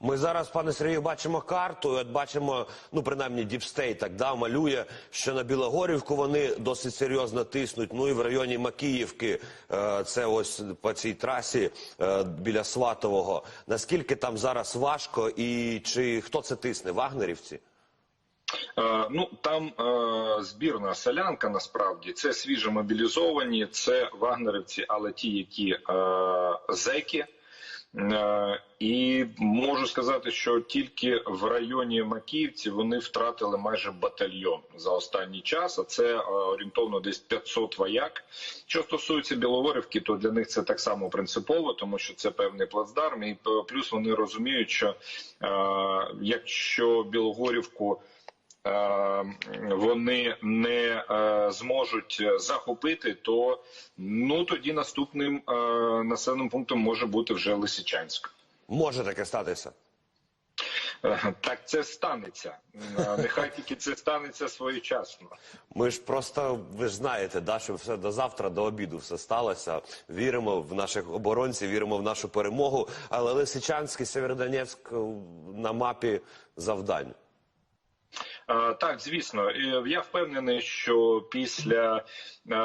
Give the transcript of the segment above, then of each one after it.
Ми зараз, пане Сергію, бачимо карту. От бачимо, ну принаймні Діпстейт так да, малює, що на Білогорівку вони досить серйозно тиснуть. Ну і в районі Макіївки, е, це ось по цій трасі е, біля Сватового. Наскільки там зараз важко, і чи хто це тисне? Вагнерівці? Е, Ну там е, збірна селянка насправді це свіжо мобілізовані, це вагнерівці, але ті, які е, зеки. Е, і можу сказати, що тільки в районі Макіївці вони втратили майже батальйон за останній час. А це е, орієнтовно десь 500 вояк. Що стосується Білогорівки, то для них це так само принципово, тому що це певний плацдарм. І е, плюс вони розуміють, що якщо Білогорівку вони не е, зможуть захопити, то ну тоді наступним е, населеним пунктом може бути вже Лисичанськ. Може таке статися. Е, Так це станеться. Е, Нехай тільки це станеться своєчасно. Ми ж просто ви ж знаєте, да, що все до завтра, до обіду все сталося. Віримо в наших оборонців, віримо в нашу перемогу. Але Лисичанськ і Сєвєродонецьк е, на мапі завдань. Так, звісно, я впевнений, що після е,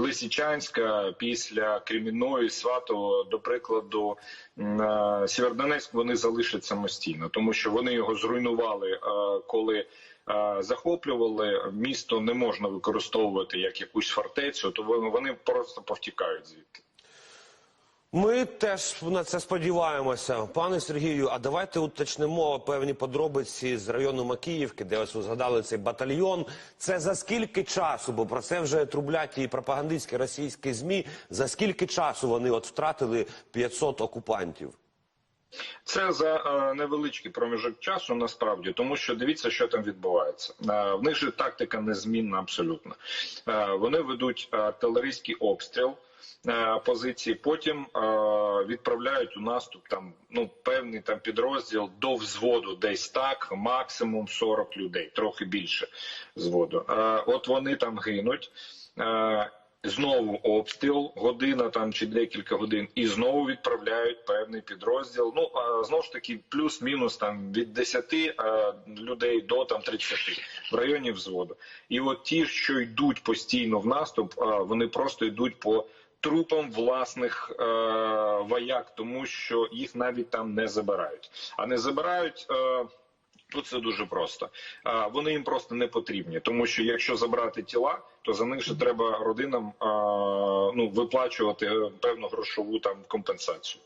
Лисичанська, після Кремінної, Сватого, до прикладу, е, Сєвєродонецьк вони залишать самостійно, тому що вони його зруйнували, е, коли. Захоплювали місто не можна використовувати як якусь фортецю, то вони просто повтікають звідти. Ми теж на це сподіваємося. Пане Сергію, а давайте уточнимо певні подробиці з району Макіївки, де ось згадали цей батальйон. Це за скільки часу? Бо про це вже трублять і пропагандистські російські змі. За скільки часу вони от втратили 500 окупантів? Це за е, невеличкий проміжок часу насправді, тому що дивіться, що там відбувається. Е, в них же тактика незмінна абсолютно. Е, вони ведуть артилерійський обстріл. Позиції потім відправляють у наступ там ну певний там підрозділ до взводу, десь так, максимум 40 людей, трохи більше зводу. Е, от вони там гинуть. Знову обстріл, година там чи декілька годин, і знову відправляють певний підрозділ. Ну а знову ж таки, плюс-мінус там від 10 е, людей до там 30 в районі взводу. І от ті, що йдуть постійно в наступ, е, вони просто йдуть по трупам власних е, вояк, тому що їх навіть там не забирають. А не забирають. Е, Тут це дуже просто. Вони їм просто не потрібні, тому що якщо забрати тіла, то за них же треба родинам ну виплачувати е, певну грошову там компенсацію.